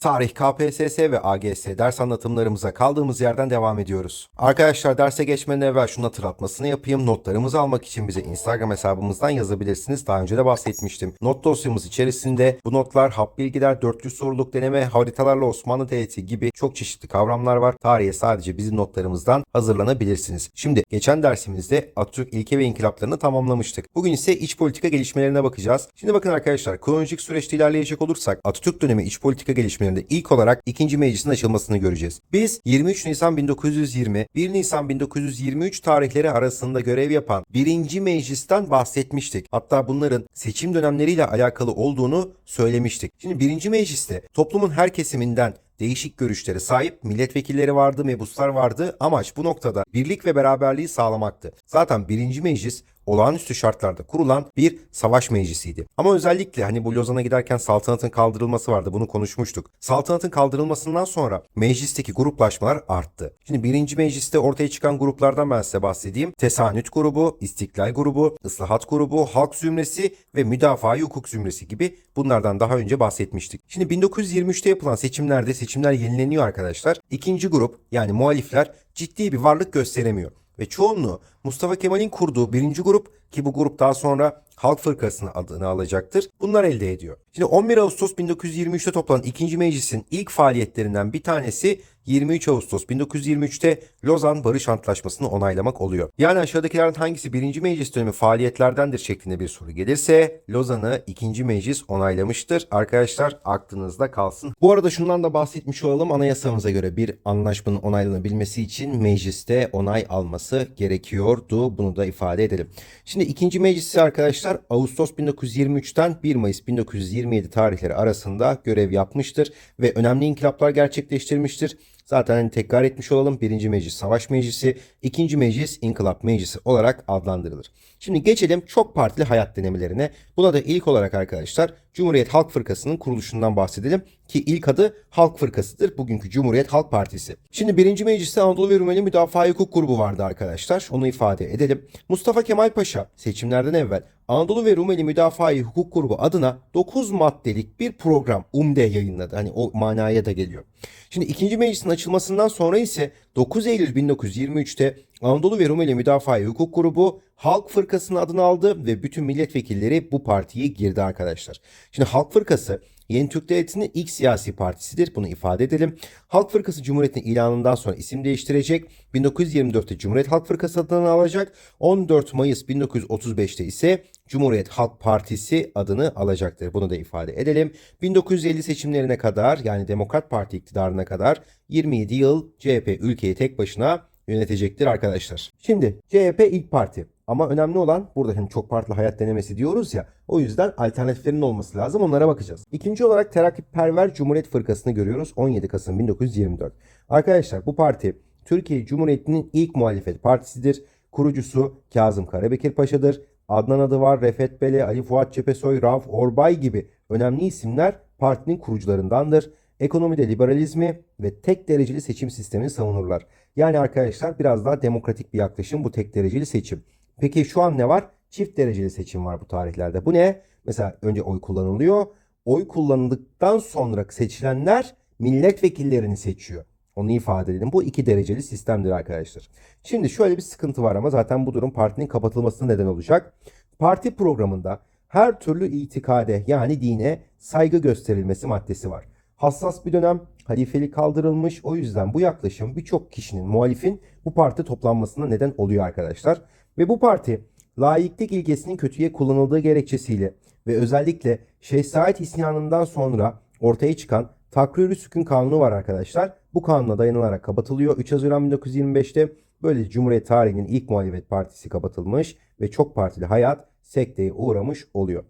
Tarih, KPSS ve AGS ders anlatımlarımıza kaldığımız yerden devam ediyoruz. Arkadaşlar derse geçmeden evvel şunu hatırlatmasını yapayım. Notlarımızı almak için bize Instagram hesabımızdan yazabilirsiniz. Daha önce de bahsetmiştim. Not dosyamız içerisinde bu notlar, hap bilgiler, 400 soruluk deneme, haritalarla Osmanlı Devleti gibi çok çeşitli kavramlar var. Tarihe sadece bizim notlarımızdan hazırlanabilirsiniz. Şimdi geçen dersimizde Atatürk ilke ve inkılaplarını tamamlamıştık. Bugün ise iç politika gelişmelerine bakacağız. Şimdi bakın arkadaşlar kronolojik süreçte ilerleyecek olursak Atatürk dönemi iç politika gelişmelerinde ilk olarak 2. meclisin açılmasını göreceğiz. Biz 23 Nisan 1920, 1 Nisan 1923 tarihleri arasında görev yapan 1. meclisten bahsetmiştik. Hatta bunların seçim dönemleriyle alakalı olduğunu söylemiştik. Şimdi 1. mecliste toplumun her kesiminden değişik görüşlere sahip milletvekilleri vardı, mebuslar vardı. Amaç bu noktada birlik ve beraberliği sağlamaktı. Zaten 1. meclis olağanüstü şartlarda kurulan bir savaş meclisiydi. Ama özellikle hani bu Lozan'a giderken saltanatın kaldırılması vardı. Bunu konuşmuştuk. Saltanatın kaldırılmasından sonra meclisteki gruplaşmalar arttı. Şimdi birinci mecliste ortaya çıkan gruplardan ben size bahsedeyim. Tesanüt grubu, İstiklal grubu, Islahat grubu, Halk zümresi ve Müdafaa Hukuk zümresi gibi bunlardan daha önce bahsetmiştik. Şimdi 1923'te yapılan seçimlerde seçimler yenileniyor arkadaşlar. İkinci grup yani muhalifler ciddi bir varlık gösteremiyor ve çoğunluğu Mustafa Kemal'in kurduğu birinci grup ki bu grup daha sonra Halk Fırkası'nın adını alacaktır. Bunlar elde ediyor. Şimdi 11 Ağustos 1923'te toplanan 2. Meclis'in ilk faaliyetlerinden bir tanesi 23 Ağustos 1923'te Lozan Barış Antlaşması'nı onaylamak oluyor. Yani aşağıdakilerden hangisi 1. Meclis dönemi faaliyetlerdendir şeklinde bir soru gelirse Lozan'ı 2. Meclis onaylamıştır. Arkadaşlar aklınızda kalsın. Bu arada şundan da bahsetmiş olalım. Anayasamıza göre bir anlaşmanın onaylanabilmesi için mecliste onay alması gerekiyordu. Bunu da ifade edelim. Şimdi 2. Meclisi arkadaşlar Ağustos 1923'ten 1 Mayıs 1927 tarihleri arasında görev yapmıştır ve önemli inkılaplar gerçekleştirmiştir. Zaten hani tekrar etmiş olalım. Birinci meclis savaş meclisi, ikinci meclis inkılap meclisi olarak adlandırılır. Şimdi geçelim çok partili hayat denemelerine. Buna da ilk olarak arkadaşlar Cumhuriyet Halk Fırkası'nın kuruluşundan bahsedelim. Ki ilk adı Halk Fırkası'dır. Bugünkü Cumhuriyet Halk Partisi. Şimdi birinci mecliste Anadolu ve Rumeli Müdafaa Hukuk Grubu vardı arkadaşlar. Onu ifade edelim. Mustafa Kemal Paşa seçimlerden evvel Anadolu ve Rumeli Müdafaa Hukuk Grubu adına 9 maddelik bir program UMDE yayınladı. Hani o manaya da geliyor. Şimdi ikinci meclisin açılmasından sonra ise 9 Eylül 1923'te Anadolu ve Rumeli Müdafaa Hukuk Grubu Halk Fırkası'nın adını aldı ve bütün milletvekilleri bu partiye girdi arkadaşlar. Şimdi Halk Fırkası Yeni Türk Devleti'nin ilk siyasi partisidir. Bunu ifade edelim. Halk Fırkası Cumhuriyeti'nin ilanından sonra isim değiştirecek. 1924'te Cumhuriyet Halk Fırkası adını alacak. 14 Mayıs 1935'te ise Cumhuriyet Halk Partisi adını alacaktır. Bunu da ifade edelim. 1950 seçimlerine kadar yani Demokrat Parti iktidarına kadar 27 yıl CHP ülkeyi tek başına yönetecektir arkadaşlar. Şimdi CHP ilk parti. Ama önemli olan burada hem çok partili hayat denemesi diyoruz ya. O yüzden alternatiflerin olması lazım. Onlara bakacağız. İkinci olarak Terakkiperver Cumhuriyet Fırkası'nı görüyoruz. 17 Kasım 1924. Arkadaşlar bu parti Türkiye Cumhuriyeti'nin ilk muhalefet partisidir. Kurucusu Kazım Karabekir Paşa'dır. Adnan adı var, Refet Bele, Ali Fuat Cepesoy, Rauf Orbay gibi önemli isimler partinin kurucularındandır. Ekonomide liberalizmi ve tek dereceli seçim sistemini savunurlar. Yani arkadaşlar biraz daha demokratik bir yaklaşım bu tek dereceli seçim. Peki şu an ne var? Çift dereceli seçim var bu tarihlerde. Bu ne? Mesela önce oy kullanılıyor. Oy kullanıldıktan sonra seçilenler milletvekillerini seçiyor. Onu ifade edelim. Bu iki dereceli sistemdir arkadaşlar. Şimdi şöyle bir sıkıntı var ama zaten bu durum partinin kapatılmasına neden olacak. Parti programında her türlü itikade yani dine saygı gösterilmesi maddesi var. Hassas bir dönem halifelik kaldırılmış. O yüzden bu yaklaşım birçok kişinin, muhalifin bu parti toplanmasına neden oluyor arkadaşlar. Ve bu parti laiklik ilkesinin kötüye kullanıldığı gerekçesiyle ve özellikle Şeyh Said isyanından sonra ortaya çıkan Takrir-i Sükun Kanunu var arkadaşlar. Bu kanuna dayanılarak kapatılıyor. 3 Haziran 1925'te böylece Cumhuriyet tarihinin ilk muhalefet partisi kapatılmış ve çok partili hayat sekteye uğramış oluyor.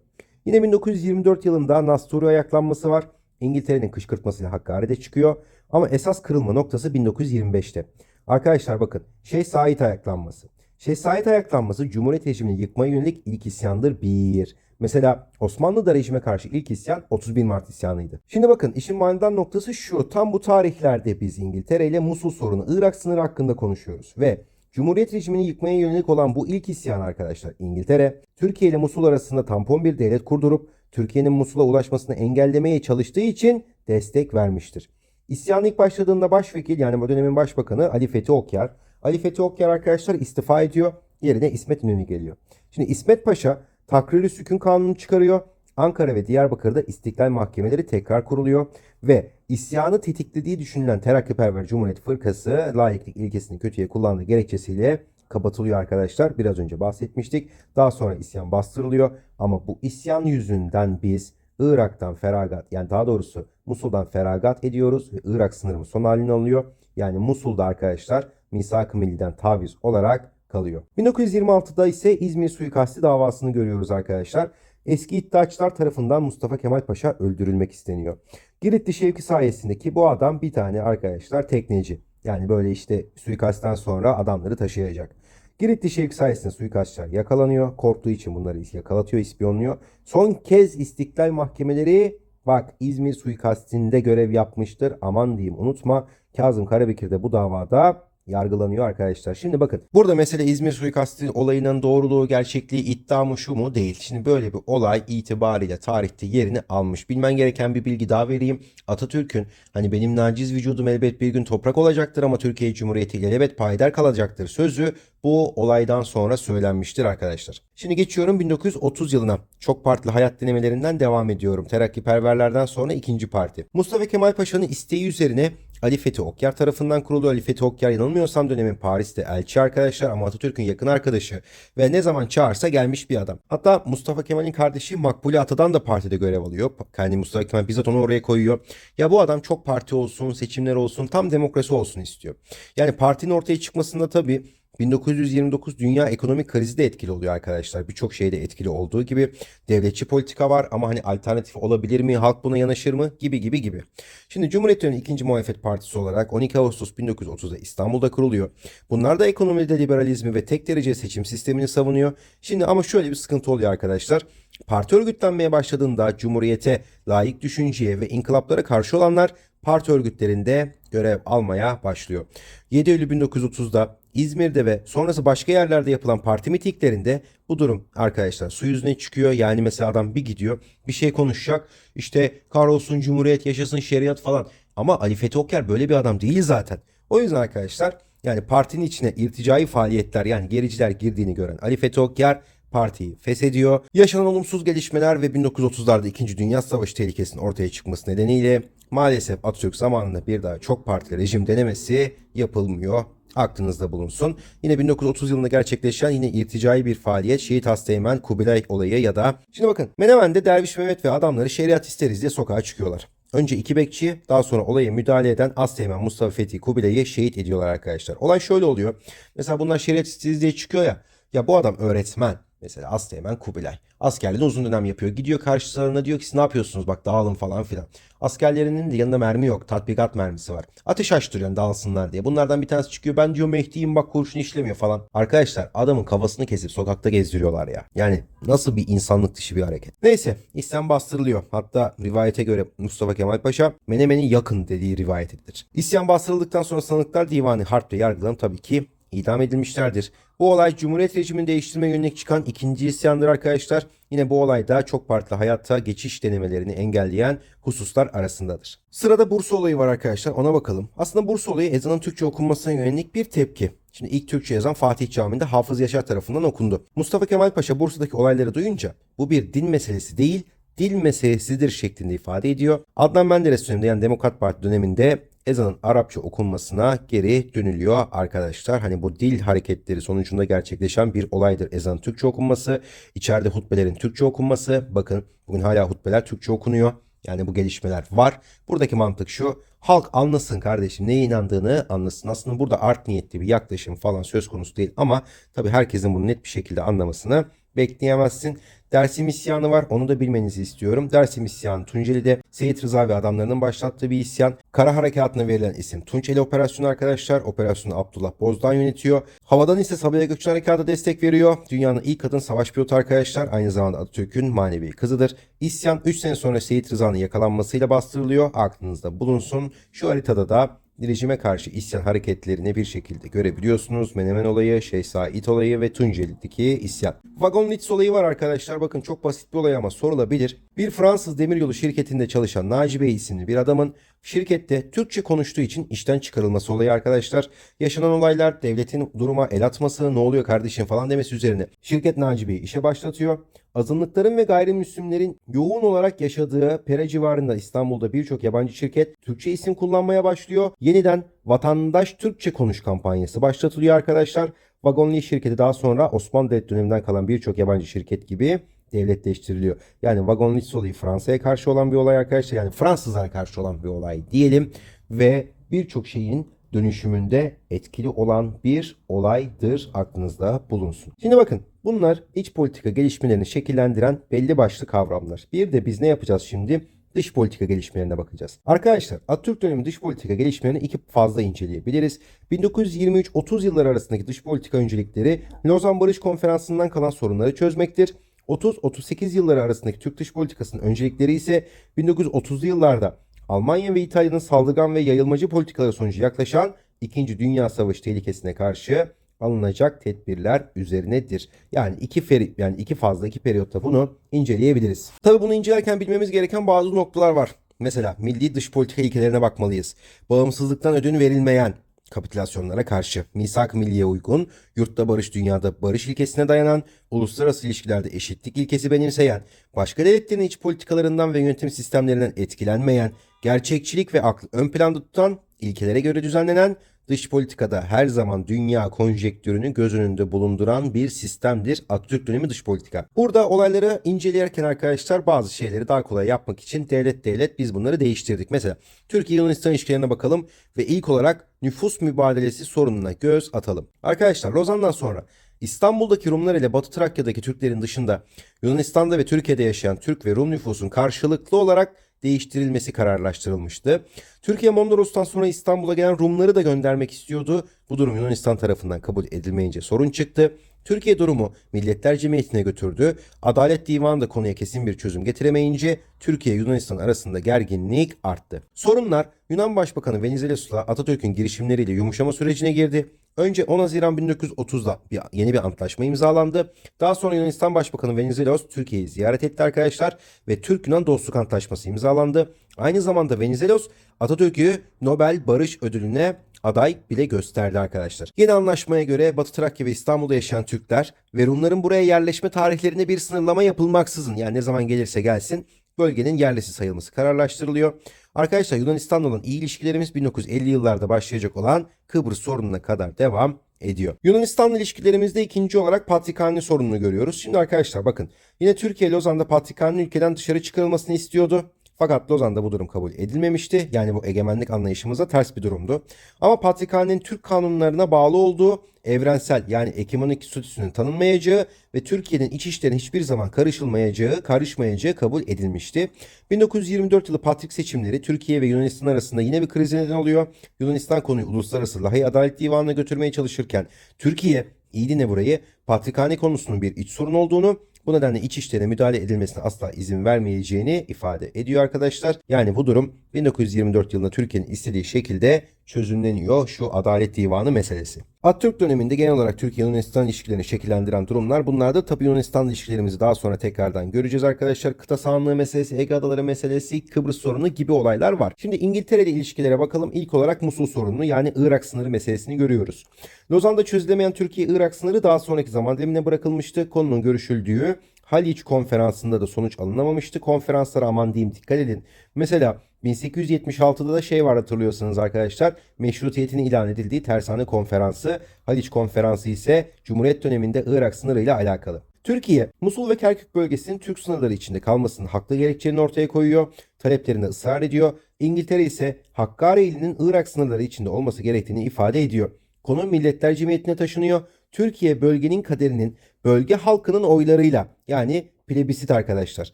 Yine 1924 yılında Nasturi ayaklanması var. İngiltere'nin kışkırtmasıyla Hakkari'de çıkıyor. Ama esas kırılma noktası 1925'te. Arkadaşlar bakın Şeyh Said ayaklanması. Şeyh Said ayaklanması Cumhuriyet rejimini yıkmaya yönelik ilk isyandır bir. Mesela Osmanlı'da rejime karşı ilk isyan 31 Mart isyanıydı. Şimdi bakın işin manidar noktası şu. Tam bu tarihlerde biz İngiltere ile Musul sorunu Irak sınırı hakkında konuşuyoruz. Ve Cumhuriyet rejimini yıkmaya yönelik olan bu ilk isyan arkadaşlar İngiltere, Türkiye ile Musul arasında tampon bir devlet kurdurup Türkiye'nin Musul'a ulaşmasını engellemeye çalıştığı için destek vermiştir. İsyan ilk başladığında başvekil yani bu dönemin başbakanı Ali Fethi Okyar. Ali Fethi Okyar arkadaşlar istifa ediyor. Yerine İsmet İnönü geliyor. Şimdi İsmet Paşa takriri sükun kanunu çıkarıyor. Ankara ve Diyarbakır'da istiklal mahkemeleri tekrar kuruluyor ve isyanı tetiklediği düşünülen Terakkiperver Cumhuriyet Fırkası layıklık ilkesini kötüye kullandığı gerekçesiyle kapatılıyor arkadaşlar. Biraz önce bahsetmiştik. Daha sonra isyan bastırılıyor ama bu isyan yüzünden biz Irak'tan feragat yani daha doğrusu Musul'dan feragat ediyoruz ve Irak sınırımız son halini alıyor. Yani Musul'da arkadaşlar Misak-ı Milli'den taviz olarak kalıyor. 1926'da ise İzmir suikasti davasını görüyoruz arkadaşlar. Eski iddiaçılar tarafından Mustafa Kemal Paşa öldürülmek isteniyor. Giritli Şevki sayesinde ki bu adam bir tane arkadaşlar tekneci. Yani böyle işte suikastten sonra adamları taşıyacak. Giritli Şevki sayesinde suikastçılar yakalanıyor. Korktuğu için bunları yakalatıyor, ispiyonluyor. Son kez istiklal mahkemeleri bak İzmir suikastinde görev yapmıştır. Aman diyeyim unutma. Kazım Karabekir de bu davada yargılanıyor arkadaşlar. Şimdi bakın burada mesele İzmir suikasti olayının doğruluğu, gerçekliği, iddia mı şu mu değil. Şimdi böyle bir olay itibariyle tarihte yerini almış. Bilmen gereken bir bilgi daha vereyim. Atatürk'ün hani benim naciz vücudum elbet bir gün toprak olacaktır ama Türkiye Cumhuriyeti ile elbet payidar kalacaktır sözü bu olaydan sonra söylenmiştir arkadaşlar. Şimdi geçiyorum 1930 yılına. Çok partili hayat denemelerinden devam ediyorum. Terakkiperverlerden sonra ikinci parti. Mustafa Kemal Paşa'nın isteği üzerine Ali Fethi Okyar tarafından kuruldu. Ali Fethi Okyar yanılmıyorsam dönemin Paris'te elçi arkadaşlar ama Atatürk'ün yakın arkadaşı ve ne zaman çağırsa gelmiş bir adam. Hatta Mustafa Kemal'in kardeşi Makbule Ata'dan da partide görev alıyor. Yani Mustafa Kemal bizzat onu oraya koyuyor. Ya bu adam çok parti olsun, seçimler olsun, tam demokrasi olsun istiyor. Yani partinin ortaya çıkmasında tabii 1929 dünya ekonomik krizi de etkili oluyor arkadaşlar. Birçok şeyde etkili olduğu gibi devletçi politika var ama hani alternatif olabilir mi? Halk buna yanaşır mı? Gibi gibi gibi. Şimdi Cumhuriyet dönemi ikinci muhalefet partisi olarak 12 Ağustos 1930'da İstanbul'da kuruluyor. Bunlar da ekonomide liberalizmi ve tek derece seçim sistemini savunuyor. Şimdi ama şöyle bir sıkıntı oluyor arkadaşlar. Parti örgütlenmeye başladığında Cumhuriyete layık düşünceye ve inkılaplara karşı olanlar parti örgütlerinde görev almaya başlıyor. 7 Eylül 1930'da İzmir'de ve sonrası başka yerlerde yapılan parti mitinglerinde bu durum arkadaşlar su yüzüne çıkıyor. Yani mesela adam bir gidiyor bir şey konuşacak işte kahrolsun cumhuriyet yaşasın şeriat falan. Ama Ali Fethi Okyar böyle bir adam değil zaten. O yüzden arkadaşlar yani partinin içine irticai faaliyetler yani gericiler girdiğini gören Ali Fethi Okyar partiyi feshediyor. Yaşanan olumsuz gelişmeler ve 1930'larda 2. Dünya Savaşı tehlikesinin ortaya çıkması nedeniyle maalesef Atatürk zamanında bir daha çok partili rejim denemesi yapılmıyor. Aklınızda bulunsun. Yine 1930 yılında gerçekleşen yine irticai bir faaliyet Şehit Hasteğmen Kubilay olayı ya da şimdi bakın Menemen'de Derviş Mehmet ve adamları şeriat isteriz diye sokağa çıkıyorlar. Önce iki bekçi daha sonra olaya müdahale eden Asteğmen Mustafa Fethi Kubilay'ı şehit ediyorlar arkadaşlar. Olay şöyle oluyor. Mesela bunlar şeriat isteriz diye çıkıyor ya. Ya bu adam öğretmen. Mesela Asteğmen Kubilay. Askerliğini uzun dönem yapıyor. Gidiyor karşılarına diyor ki siz ne yapıyorsunuz bak dağılın falan filan. Askerlerinin de yanında mermi yok. Tatbikat mermisi var. Ateş açtırıyor dağılsınlar diye. Bunlardan bir tanesi çıkıyor. Ben diyor Mehdi'yim bak kurşun işlemiyor falan. Arkadaşlar adamın kafasını kesip sokakta gezdiriyorlar ya. Yani nasıl bir insanlık dışı bir hareket. Neyse isyan bastırılıyor. Hatta rivayete göre Mustafa Kemal Paşa Menemen'in yakın dediği rivayet edilir. İsyan bastırıldıktan sonra sanıklar divanı harpte yargılanıp tabii ki idam edilmişlerdir. Bu olay Cumhuriyet rejimini değiştirme yönelik çıkan ikinci isyandır arkadaşlar. Yine bu olayda çok partili hayatta geçiş denemelerini engelleyen hususlar arasındadır. Sırada Bursa olayı var arkadaşlar ona bakalım. Aslında Bursa olayı ezanın Türkçe okunmasına yönelik bir tepki. Şimdi ilk Türkçe yazan Fatih Camii'nde Hafız Yaşar tarafından okundu. Mustafa Kemal Paşa Bursa'daki olayları duyunca bu bir din meselesi değil dil meselesidir şeklinde ifade ediyor. Adnan Menderes döneminde yani Demokrat Parti döneminde ezanın Arapça okunmasına geri dönülüyor arkadaşlar. Hani bu dil hareketleri sonucunda gerçekleşen bir olaydır ezanın Türkçe okunması. İçeride hutbelerin Türkçe okunması. Bakın bugün hala hutbeler Türkçe okunuyor. Yani bu gelişmeler var. Buradaki mantık şu. Halk anlasın kardeşim neye inandığını anlasın. Aslında burada art niyetli bir yaklaşım falan söz konusu değil. Ama tabii herkesin bunu net bir şekilde anlamasını bekleyemezsin. Dersim isyanı var. Onu da bilmenizi istiyorum. Dersim isyanı Tunceli'de Seyit Rıza ve adamlarının başlattığı bir isyan. Kara Harekatı'na verilen isim Tunceli Operasyonu arkadaşlar. Operasyonu Abdullah Bozdağ yönetiyor. Havadan ise Sabiha Gökçen Harekatı'na destek veriyor. Dünyanın ilk kadın savaş pilotu arkadaşlar. Aynı zamanda Atatürk'ün manevi kızıdır. İsyan 3 sene sonra Seyit Rıza'nın yakalanmasıyla bastırılıyor. Aklınızda bulunsun. Şu haritada da rejime karşı isyan hareketlerini bir şekilde görebiliyorsunuz. Menemen olayı, Şeyh Said olayı ve Tunceli'deki isyan. Wagonlitz olayı var arkadaşlar. Bakın çok basit bir olay ama sorulabilir. Bir Fransız demiryolu şirketinde çalışan Naci Bey isimli bir adamın şirkette Türkçe konuştuğu için işten çıkarılması olayı arkadaşlar. Yaşanan olaylar devletin duruma el atması ne oluyor kardeşim falan demesi üzerine. Şirket Naci Bey'i işe başlatıyor. Azınlıkların ve gayrimüslimlerin yoğun olarak yaşadığı Pera civarında İstanbul'da birçok yabancı şirket Türkçe isim kullanmaya başlıyor. Yeniden vatandaş Türkçe konuş kampanyası başlatılıyor arkadaşlar. Vagonli şirketi daha sonra Osmanlı Devleti döneminden kalan birçok yabancı şirket gibi devletleştiriliyor. Yani Vagonli olayı Fransa'ya karşı olan bir olay arkadaşlar. Yani Fransızlara karşı olan bir olay diyelim. Ve birçok şeyin dönüşümünde etkili olan bir olaydır aklınızda bulunsun. Şimdi bakın bunlar iç politika gelişmelerini şekillendiren belli başlı kavramlar. Bir de biz ne yapacağız şimdi? Dış politika gelişmelerine bakacağız. Arkadaşlar Atatürk dönemi dış politika gelişmelerini iki fazla inceleyebiliriz. 1923-30 yılları arasındaki dış politika öncelikleri Lozan Barış Konferansı'ndan kalan sorunları çözmektir. 30-38 yılları arasındaki Türk dış politikasının öncelikleri ise 1930'lu yıllarda Almanya ve İtalya'nın saldırgan ve yayılmacı politikaları sonucu yaklaşan 2. Dünya Savaşı tehlikesine karşı alınacak tedbirler üzerinedir. Yani iki feri, yani iki fazla iki periyotta bunu inceleyebiliriz. Tabii bunu incelerken bilmemiz gereken bazı noktalar var. Mesela milli dış politika ilkelerine bakmalıyız. Bağımsızlıktan ödün verilmeyen kapitülasyonlara karşı, misak milliye uygun, yurtta barış dünyada barış ilkesine dayanan, uluslararası ilişkilerde eşitlik ilkesi benimseyen, başka devletlerin iç politikalarından ve yönetim sistemlerinden etkilenmeyen, gerçekçilik ve aklı ön planda tutan, ilkelere göre düzenlenen, dış politikada her zaman dünya konjektürünü göz önünde bulunduran bir sistemdir Atatürk dönemi dış politika. Burada olayları incelerken arkadaşlar bazı şeyleri daha kolay yapmak için devlet devlet biz bunları değiştirdik. Mesela Türkiye-Yunanistan ilişkilerine bakalım ve ilk olarak nüfus mübadelesi sorununa göz atalım. Arkadaşlar Lozan'dan sonra İstanbul'daki Rumlar ile Batı Trakya'daki Türklerin dışında Yunanistan'da ve Türkiye'de yaşayan Türk ve Rum nüfusun karşılıklı olarak değiştirilmesi kararlaştırılmıştı. Türkiye Mondros'tan sonra İstanbul'a gelen Rumları da göndermek istiyordu. Bu durum Yunanistan tarafından kabul edilmeyince sorun çıktı. Türkiye durumu Milletler Cemiyeti'ne götürdü. Adalet Divanı da konuya kesin bir çözüm getiremeyince Türkiye Yunanistan arasında gerginlik arttı. Sorunlar Yunan Başbakanı Venizelos'la Atatürk'ün girişimleriyle yumuşama sürecine girdi. Önce 10 Haziran 1930'da bir, yeni bir antlaşma imzalandı. Daha sonra Yunanistan Başbakanı Venizelos Türkiye'yi ziyaret etti arkadaşlar ve Türk-Yunan Dostluk Antlaşması imzalandı. Aynı zamanda Venizelos Atatürk'ü Nobel Barış Ödülü'ne aday bile gösterdi arkadaşlar. Yeni anlaşmaya göre Batı Trakya ve İstanbul'da yaşayan Türkler ve Rumların buraya yerleşme tarihlerine bir sınırlama yapılmaksızın yani ne zaman gelirse gelsin bölgenin yerlisi sayılması kararlaştırılıyor. Arkadaşlar Yunanistan'la olan iyi ilişkilerimiz 1950 yıllarda başlayacak olan Kıbrıs sorununa kadar devam ediyor. Yunanistan'la ilişkilerimizde ikinci olarak Patrikhane sorununu görüyoruz. Şimdi arkadaşlar bakın yine Türkiye Lozan'da Patrikhane'nin ülkeden dışarı çıkarılmasını istiyordu. Fakat Lozan'da bu durum kabul edilmemişti. Yani bu egemenlik anlayışımıza ters bir durumdu. Ama Patrikhane'nin Türk kanunlarına bağlı olduğu evrensel yani egemonik statüsünün tanınmayacağı ve Türkiye'nin iç işlerine hiçbir zaman karışılmayacağı, karışmayacağı kabul edilmişti. 1924 yılı Patrik seçimleri Türkiye ve Yunanistan arasında yine bir krize neden oluyor. Yunanistan konuyu Uluslararası Lahey Adalet Divanı'na götürmeye çalışırken Türkiye iyi dinle burayı Patrikhane konusunun bir iç sorun olduğunu bu nedenle iç işlerine müdahale edilmesine asla izin vermeyeceğini ifade ediyor arkadaşlar. Yani bu durum 1924 yılında Türkiye'nin istediği şekilde çözümleniyor şu Adalet Divanı meselesi. Atatürk döneminde genel olarak Türkiye-Yunanistan ilişkilerini şekillendiren durumlar bunlardı. Tabi Yunanistan ilişkilerimizi daha sonra tekrardan göreceğiz arkadaşlar. Kıta sahanlığı meselesi, Ege Adaları meselesi, Kıbrıs sorunu gibi olaylar var. Şimdi İngiltere ile ilişkilere bakalım. İlk olarak Musul sorununu yani Irak sınırı meselesini görüyoruz. Lozan'da çözülemeyen Türkiye-Irak sınırı daha sonraki zaman dilimine bırakılmıştı. Konunun görüşüldüğü Haliç konferansında da sonuç alınamamıştı. Konferanslara aman diyeyim dikkat edin. Mesela 1876'da da şey var hatırlıyorsanız arkadaşlar. Meşrutiyetin ilan edildiği Tersane Konferansı. Haliç Konferansı ise Cumhuriyet döneminde Irak sınırıyla alakalı. Türkiye, Musul ve Kerkük bölgesinin Türk sınırları içinde kalmasının haklı gerekçelerini ortaya koyuyor. Taleplerine ısrar ediyor. İngiltere ise Hakkari ilinin Irak sınırları içinde olması gerektiğini ifade ediyor. Konu Milletler Cemiyeti'ne taşınıyor. Türkiye bölgenin kaderinin bölge halkının oylarıyla yani plebisit arkadaşlar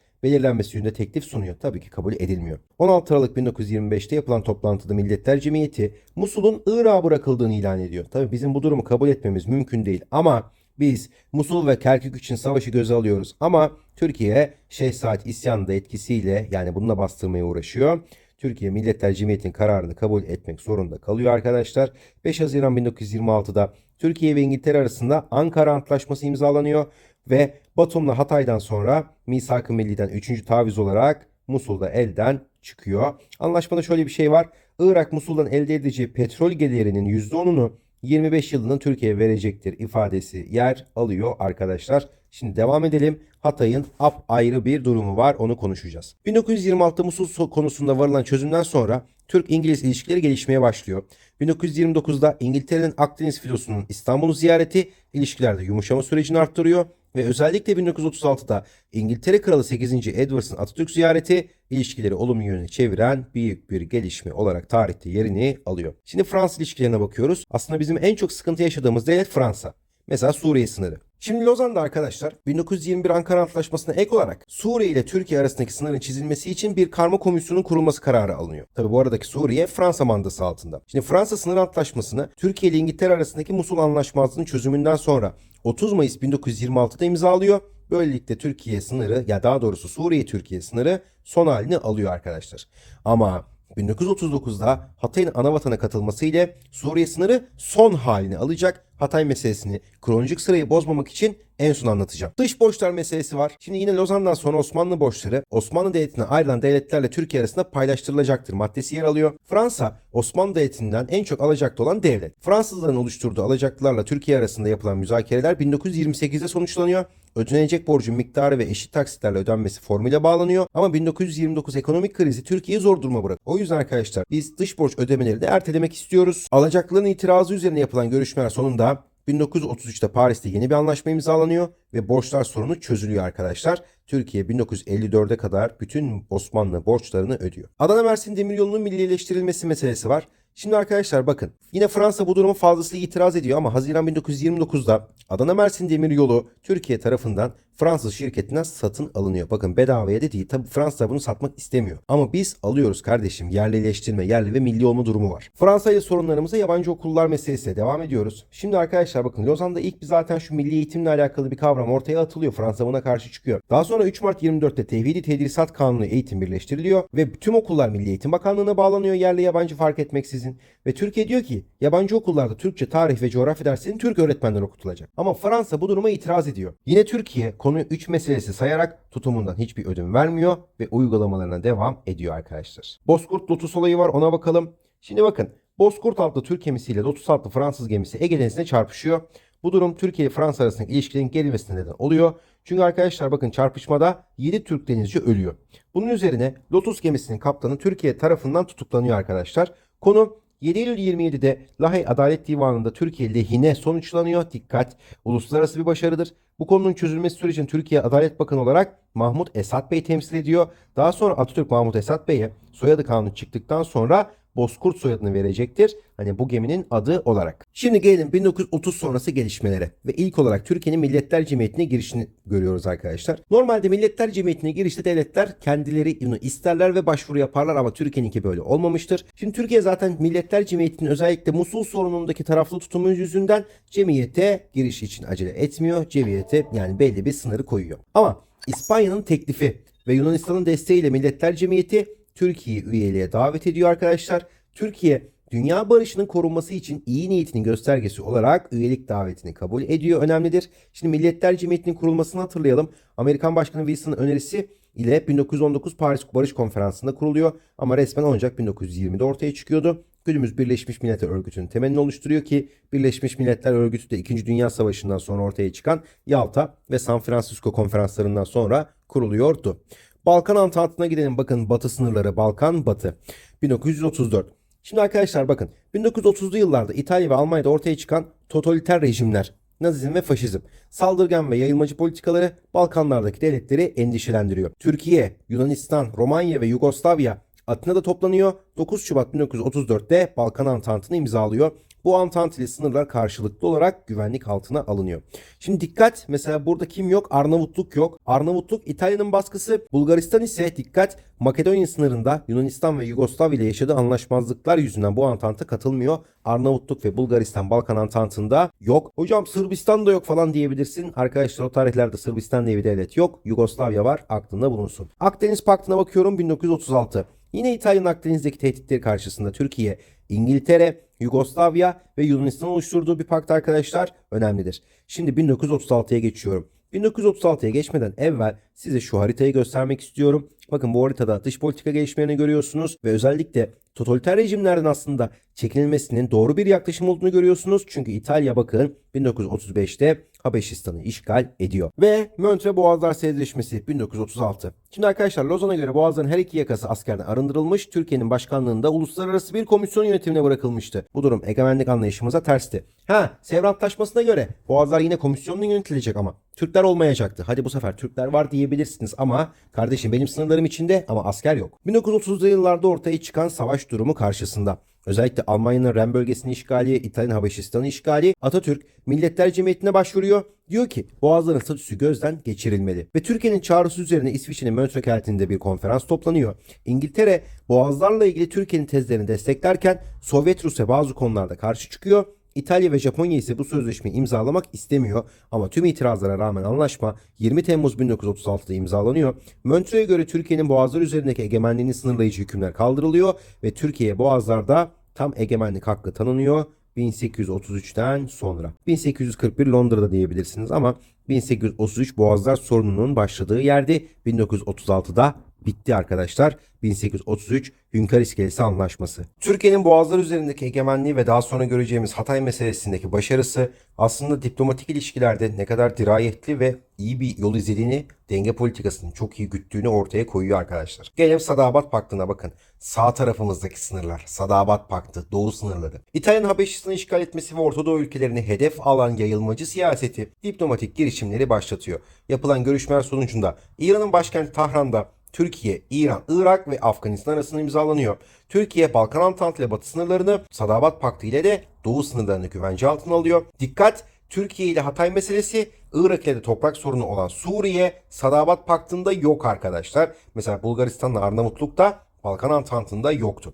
belirlenmesi yönünde teklif sunuyor. Tabii ki kabul edilmiyor. 16 Aralık 1925'te yapılan toplantıda Milletler Cemiyeti Musul'un Irak'a bırakıldığını ilan ediyor. Tabii bizim bu durumu kabul etmemiz mümkün değil ama biz Musul ve Kerkük için savaşı göze alıyoruz ama Türkiye Şeyh Said isyanı etkisiyle yani bununla bastırmaya uğraşıyor. Türkiye Milletler Cemiyeti'nin kararını kabul etmek zorunda kalıyor arkadaşlar. 5 Haziran 1926'da Türkiye ve İngiltere arasında Ankara Antlaşması imzalanıyor ve Batum'la Hatay'dan sonra Misak-ı Milli'den 3. taviz olarak Musul'da elden çıkıyor. Anlaşmada şöyle bir şey var. Irak Musul'dan elde edeceği petrol gelirinin %10'unu 25 yılının Türkiye'ye verecektir ifadesi yer alıyor arkadaşlar. Şimdi devam edelim. Hatay'ın ap ayrı bir durumu var onu konuşacağız. 1926'da Musul konusunda varılan çözümden sonra Türk-İngiliz ilişkileri gelişmeye başlıyor. 1929'da İngiltere'nin Akdeniz filosunun İstanbul'u ziyareti ilişkilerde yumuşama sürecini arttırıyor ve özellikle 1936'da İngiltere Kralı 8. Edward'ın Atatürk ziyareti ilişkileri olumlu yöne çeviren büyük bir gelişme olarak tarihte yerini alıyor. Şimdi Fransız ilişkilerine bakıyoruz. Aslında bizim en çok sıkıntı yaşadığımız devlet Fransa. Mesela Suriye sınırı. Şimdi Lozan'da arkadaşlar 1921 Ankara Antlaşması'na ek olarak Suriye ile Türkiye arasındaki sınırın çizilmesi için bir karma komisyonun kurulması kararı alınıyor. Tabi bu aradaki Suriye Fransa mandası altında. Şimdi Fransa sınır antlaşmasını Türkiye ile İngiltere arasındaki Musul Anlaşması'nın çözümünden sonra 30 Mayıs 1926'da imzalıyor. Böylelikle Türkiye sınırı ya daha doğrusu Suriye Türkiye sınırı son halini alıyor arkadaşlar. Ama 1939'da Hatay'ın anavatana katılması ile Suriye sınırı son halini alacak. Hatay meselesini kronolojik sırayı bozmamak için en son anlatacağım. Dış borçlar meselesi var. Şimdi yine Lozan'dan sonra Osmanlı borçları Osmanlı Devleti'ne ayrılan devletlerle Türkiye arasında paylaştırılacaktır maddesi yer alıyor. Fransa Osmanlı Devleti'nden en çok alacaklı olan devlet. Fransızların oluşturduğu alacaklılarla Türkiye arasında yapılan müzakereler 1928'de sonuçlanıyor. Ödenecek borcun miktarı ve eşit taksitlerle ödenmesi formüle bağlanıyor. Ama 1929 ekonomik krizi Türkiye'yi zor duruma bırakıyor. O yüzden arkadaşlar biz dış borç ödemeleri de ertelemek istiyoruz. Alacaklıların itirazı üzerine yapılan görüşmeler sonunda 1933'te Paris'te yeni bir anlaşma imzalanıyor ve borçlar sorunu çözülüyor arkadaşlar. Türkiye 1954'e kadar bütün Osmanlı borçlarını ödüyor. Adana Mersin Demiryolu'nun millileştirilmesi meselesi var. Şimdi arkadaşlar bakın yine Fransa bu duruma fazlasıyla itiraz ediyor ama Haziran 1929'da Adana Mersin Demiryolu Türkiye tarafından Fransız şirketinden satın alınıyor. Bakın bedavaya da değil. Tabi Fransa bunu satmak istemiyor. Ama biz alıyoruz kardeşim. Yerlileştirme, yerli ve milli olma durumu var. Fransa ile sorunlarımıza yabancı okullar meselesiyle devam ediyoruz. Şimdi arkadaşlar bakın Lozan'da ilk bir zaten şu milli eğitimle alakalı bir kavram ortaya atılıyor. Fransa buna karşı çıkıyor. Daha sonra 3 Mart 24'te Tevhidi Tedrisat Kanunu eğitim birleştiriliyor ve tüm okullar Milli Eğitim Bakanlığı'na bağlanıyor yerli yabancı fark etmeksizin. Ve Türkiye diyor ki yabancı okullarda Türkçe, tarih ve coğrafya dersinin Türk öğretmenler okutulacak. Ama Fransa bu duruma itiraz ediyor. Yine Türkiye konuyu 3 meselesi sayarak tutumundan hiçbir ödün vermiyor ve uygulamalarına devam ediyor arkadaşlar. Bozkurt Lotus olayı var ona bakalım. Şimdi bakın Bozkurt adlı Türk gemisiyle Lotus adlı Fransız gemisi Ege Denizi'ne çarpışıyor. Bu durum Türkiye ile Fransa arasındaki ilişkilerin gerilmesine neden oluyor. Çünkü arkadaşlar bakın çarpışmada 7 Türk denizci ölüyor. Bunun üzerine Lotus gemisinin kaptanı Türkiye tarafından tutuklanıyor arkadaşlar. Konu 7 Eylül 27'de Lahey Adalet Divanı'nda Türkiye lehine sonuçlanıyor. Dikkat! Uluslararası bir başarıdır. Bu konunun çözülmesi sürecini Türkiye Adalet Bakanı olarak Mahmut Esat Bey temsil ediyor. Daha sonra Atatürk Mahmut Esat Bey'e soyadı kanunu çıktıktan sonra Bozkurt soyadını verecektir. Hani bu geminin adı olarak. Şimdi gelelim 1930 sonrası gelişmelere ve ilk olarak Türkiye'nin Milletler Cemiyeti'ne girişini görüyoruz arkadaşlar. Normalde Milletler Cemiyeti'ne girişte devletler kendileri bunu isterler ve başvuru yaparlar ama Türkiye'ninki böyle olmamıştır. Şimdi Türkiye zaten Milletler Cemiyeti'nin özellikle Musul sorunundaki taraflı tutumu yüzünden cemiyete giriş için acele etmiyor. Cemiyete yani belli bir sınırı koyuyor. Ama İspanya'nın teklifi ve Yunanistan'ın desteğiyle Milletler Cemiyeti Türkiye'yi üyeliğe davet ediyor arkadaşlar. Türkiye dünya barışının korunması için iyi niyetinin göstergesi olarak üyelik davetini kabul ediyor. Önemlidir. Şimdi Milletler Cemiyeti'nin kurulmasını hatırlayalım. Amerikan Başkanı Wilson'ın önerisi ile 1919 Paris Barış Konferansı'nda kuruluyor ama resmen ancak 1920'de ortaya çıkıyordu. Günümüz Birleşmiş Milletler Örgütü'nün temelini oluşturuyor ki Birleşmiş Milletler Örgütü de 2. Dünya Savaşı'ndan sonra ortaya çıkan Yalta ve San Francisco konferanslarından sonra kuruluyordu. Balkan Antantı'na gidelim. Bakın batı sınırları Balkan batı. 1934. Şimdi arkadaşlar bakın 1930'lu yıllarda İtalya ve Almanya'da ortaya çıkan totaliter rejimler Nazizm ve faşizm, saldırgan ve yayılmacı politikaları Balkanlardaki devletleri endişelendiriyor. Türkiye, Yunanistan, Romanya ve Yugoslavya Atina'da toplanıyor. 9 Şubat 1934'te Balkan Antantı'nı imzalıyor. Bu Antant sınırlar karşılıklı olarak güvenlik altına alınıyor. Şimdi dikkat mesela burada kim yok? Arnavutluk yok. Arnavutluk İtalya'nın baskısı. Bulgaristan ise dikkat Makedonya sınırında Yunanistan ve Yugoslavya ile yaşadığı anlaşmazlıklar yüzünden bu Antant'a katılmıyor. Arnavutluk ve Bulgaristan Balkan Antantı'nda yok. Hocam Sırbistan da yok falan diyebilirsin. Arkadaşlar o tarihlerde Sırbistan diye bir devlet yok. Yugoslavya var aklında bulunsun. Akdeniz Paktı'na bakıyorum 1936. Yine İtalya'nın Akdeniz'deki tehditleri karşısında Türkiye, İngiltere, Yugoslavya ve Yunanistan oluşturduğu bir pakt arkadaşlar önemlidir. Şimdi 1936'ya geçiyorum. 1936'ya geçmeden evvel size şu haritayı göstermek istiyorum. Bakın bu haritada dış politika gelişmelerini görüyorsunuz ve özellikle totaliter rejimlerden aslında çekinilmesinin doğru bir yaklaşım olduğunu görüyorsunuz. Çünkü İtalya bakın 1935'te Habeşistan'ı işgal ediyor. Ve Montre Boğazlar Sözleşmesi 1936. Şimdi arkadaşlar Lozan'a göre Boğazların her iki yakası askerden arındırılmış, Türkiye'nin başkanlığında uluslararası bir komisyon yönetimine bırakılmıştı. Bu durum egemenlik anlayışımıza tersti. Ha, Sevr Antlaşması'na göre Boğazlar yine komisyonla yönetilecek ama Türkler olmayacaktı. Hadi bu sefer Türkler var diyebilirsiniz ama kardeşim benim sınırlarım içinde ama asker yok. 1930'lu yıllarda ortaya çıkan savaş durumu karşısında Özellikle Almanya'nın Ren bölgesini işgali, İtalya'nın Habeşistan'ı işgali, Atatürk Milletler Cemiyeti'ne başvuruyor. Diyor ki Boğazların statüsü gözden geçirilmeli. Ve Türkiye'nin çağrısı üzerine İsviçre'nin Montreux kentinde bir konferans toplanıyor. İngiltere Boğazlarla ilgili Türkiye'nin tezlerini desteklerken Sovyet Rusya bazı konularda karşı çıkıyor. İtalya ve Japonya ise bu sözleşmeyi imzalamak istemiyor ama tüm itirazlara rağmen anlaşma 20 Temmuz 1936'da imzalanıyor. Montreux'e göre Türkiye'nin boğazlar üzerindeki egemenliğini sınırlayıcı hükümler kaldırılıyor ve Türkiye boğazlarda tam egemenlik hakkı tanınıyor 1833'ten sonra. 1841 Londra'da diyebilirsiniz ama 1833 Boğazlar sorununun başladığı yerde 1936'da bitti arkadaşlar. 1833 Hünkar İskelesi Anlaşması. Türkiye'nin boğazlar üzerindeki egemenliği ve daha sonra göreceğimiz Hatay meselesindeki başarısı aslında diplomatik ilişkilerde ne kadar dirayetli ve iyi bir yol izlediğini, denge politikasını çok iyi güttüğünü ortaya koyuyor arkadaşlar. Gelelim Sadabat Paktı'na bakın. Sağ tarafımızdaki sınırlar, Sadabat Paktı, doğu sınırları. İtalya'nın Habeşistan'ı işgal etmesi ve Orta Doğu ülkelerini hedef alan yayılmacı siyaseti diplomatik girişimleri başlatıyor. Yapılan görüşmeler sonucunda İran'ın başkenti Tahran'da Türkiye, İran, Irak ve Afganistan arasında imzalanıyor. Türkiye Balkan Antantı ile batı sınırlarını, Sadabat Paktı ile de doğu sınırlarını güvence altına alıyor. Dikkat! Türkiye ile Hatay meselesi, Irak ile de toprak sorunu olan Suriye, Sadabat Paktı'nda yok arkadaşlar. Mesela Bulgaristan'la Arnavutluk'ta Balkan Antantı'nda yoktu.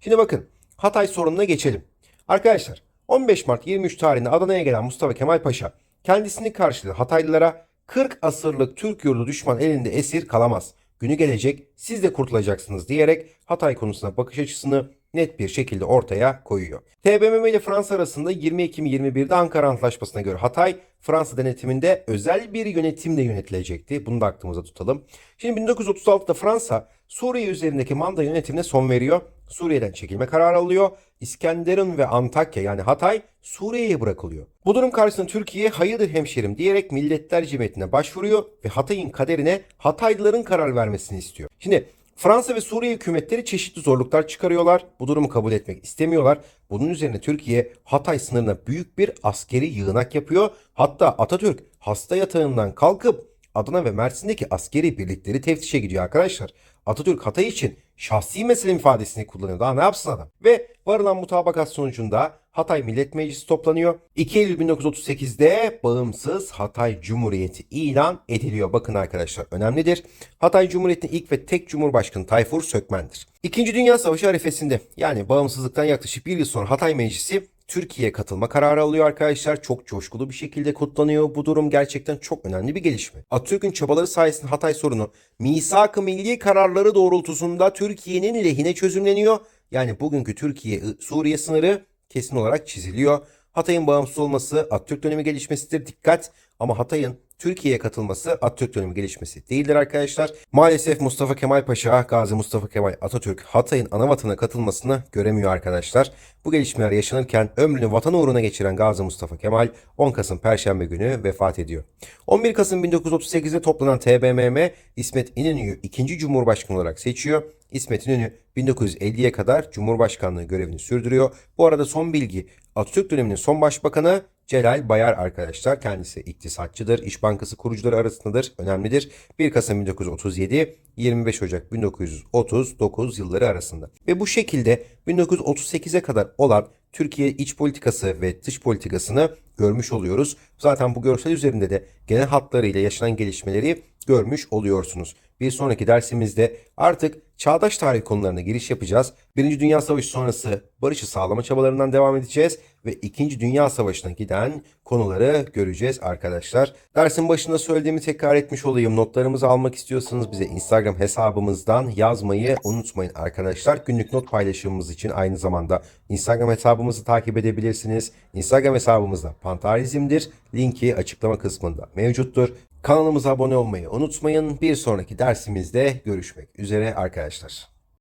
Şimdi bakın Hatay sorununa geçelim. Arkadaşlar 15 Mart 23 tarihinde Adana'ya gelen Mustafa Kemal Paşa kendisini karşıladı Hataylılara 40 asırlık Türk yurdu düşman elinde esir kalamaz günü gelecek siz de kurtulacaksınız diyerek Hatay konusuna bakış açısını net bir şekilde ortaya koyuyor. TBMM ile Fransa arasında 20 Ekim 21'de Ankara Antlaşması'na göre Hatay Fransa denetiminde özel bir yönetimle yönetilecekti. Bunu da aklımıza tutalım. Şimdi 1936'da Fransa Suriye üzerindeki manda yönetimine son veriyor. Suriye'den çekilme kararı alıyor. İskenderun ve Antakya yani Hatay Suriye'ye bırakılıyor. Bu durum karşısında Türkiye hayırdır hemşerim diyerek Milletler Cemiyeti'ne başvuruyor ve Hatay'ın kaderine Hataylıların karar vermesini istiyor. Şimdi Fransa ve Suriye hükümetleri çeşitli zorluklar çıkarıyorlar. Bu durumu kabul etmek istemiyorlar. Bunun üzerine Türkiye Hatay sınırına büyük bir askeri yığınak yapıyor. Hatta Atatürk hasta yatağından kalkıp Adana ve Mersin'deki askeri birlikleri teftişe gidiyor arkadaşlar. Atatürk Hatay için şahsi mesele ifadesini kullanıyor. Daha ne yapsın adam? Ve varılan mutabakat sonucunda Hatay Millet Meclisi toplanıyor. 2 Eylül 1938'de bağımsız Hatay Cumhuriyeti ilan ediliyor. Bakın arkadaşlar önemlidir. Hatay Cumhuriyeti'nin ilk ve tek Cumhurbaşkanı Tayfur Sökmen'dir. İkinci Dünya Savaşı arifesinde yani bağımsızlıktan yaklaşık bir yıl sonra Hatay Meclisi Türkiye'ye katılma kararı alıyor arkadaşlar. Çok coşkulu bir şekilde kutlanıyor. Bu durum gerçekten çok önemli bir gelişme. Atatürk'ün çabaları sayesinde Hatay sorunu misak-ı milli kararları doğrultusunda Türkiye'nin lehine çözümleniyor. Yani bugünkü Türkiye-Suriye sınırı kesin olarak çiziliyor. Hatay'ın bağımsız olması Atatürk dönemi gelişmesidir. Dikkat ama Hatay'ın Türkiye'ye katılması Atatürk dönemi gelişmesi değildir arkadaşlar. Maalesef Mustafa Kemal Paşa, Gazi Mustafa Kemal Atatürk Hatay'ın ana vatanına katılmasını göremiyor arkadaşlar. Bu gelişmeler yaşanırken ömrünü vatan uğruna geçiren Gazi Mustafa Kemal 10 Kasım Perşembe günü vefat ediyor. 11 Kasım 1938'de toplanan TBMM İsmet İnönü'yü ikinci Cumhurbaşkanı olarak seçiyor. İsmet İnönü 1950'ye kadar Cumhurbaşkanlığı görevini sürdürüyor. Bu arada son bilgi Atatürk döneminin son başbakanı Celal Bayar arkadaşlar. Kendisi iktisatçıdır. İş Bankası kurucuları arasındadır. Önemlidir. 1 Kasım 1937 25 Ocak 1939 yılları arasında. Ve bu şekilde 1938'e kadar olan Türkiye iç politikası ve dış politikasını görmüş oluyoruz. Zaten bu görsel üzerinde de genel hatlarıyla yaşanan gelişmeleri görmüş oluyorsunuz. Bir sonraki dersimizde artık çağdaş tarih konularına giriş yapacağız. Birinci Dünya Savaşı sonrası barışı sağlama çabalarından devam edeceğiz ve İkinci Dünya Savaşı'na giden konuları göreceğiz arkadaşlar. Dersin başında söylediğimi tekrar etmiş olayım. Notlarımızı almak istiyorsanız bize Instagram hesabımızdan yazmayı unutmayın arkadaşlar. Günlük not paylaşımımız için aynı zamanda Instagram hesabımızı takip edebilirsiniz. Instagram hesabımızda Pantarizm'dir. Linki açıklama kısmında mevcuttur. Kanalımıza abone olmayı unutmayın. Bir sonraki dersimizde görüşmek üzere arkadaşlar.